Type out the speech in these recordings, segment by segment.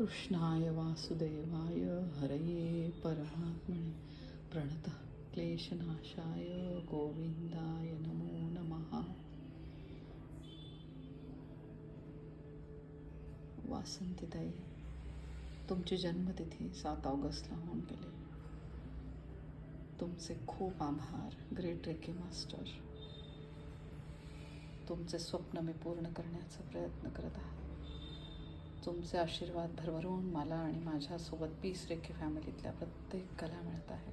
कृष्णाय वासुदेवाय हरये परमात्मने प्रणत क्लेशनाशाय गोविंदाय नमो नमः। वासंतीताई तुमची जन्मतिथी सात ऑगस्टला होऊन गेली. तुमचे खूप आभार ग्रेट रेकी मास्टर. तुमचे स्वप्न मी पूर्ण करण्याचा प्रयत्न करत आहात तुमचे आशीर्वाद भरभरून मला आणि माझ्यासोबत पीस रेखी फॅमिलीतल्या प्रत्येकाला मिळत आहे.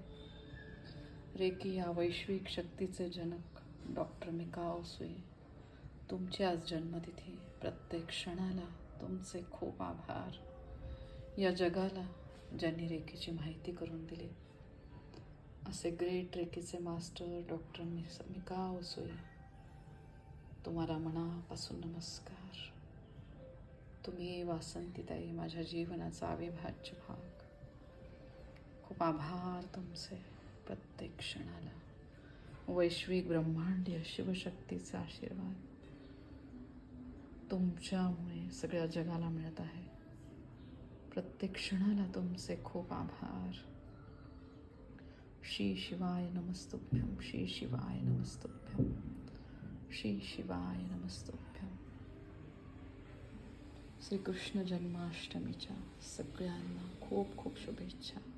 रेकी या वैश्विक शक्तीचे जनक डॉक्टर मिकाओ सुई तुमची आज जन्मतिथी. प्रत्येक क्षणाला तुमचे खूप आभार. या जगाला ज्यांनी रेकीची माहिती करून दिली असे great रेकीचे master doctor miss Mikao Usui तुम्हाला मनापासून नमस्कार. तुम्ही वासंतीताई माझ्या जीवनाचा अविभाज्य भाग. खूप आभार तुमचे प्रत्येक क्षणाला. वैश्विक ब्रह्मांडीय शिवशक्तीचा आशीर्वाद तुमच्यामुळे सगळ्या जगाला मिळत आहे. प्रत्येक क्षणाला तुमचे खूप आभार. श्री शिवाय नमस्तुभ्यम श्री शिवाय नमस्तुभ्यम श्री शिवाय नमस्तुभ्यम श्रीकृष्ण जन्माष्टमीच्या सगळ्यांना खूप खूप शुभेच्छा.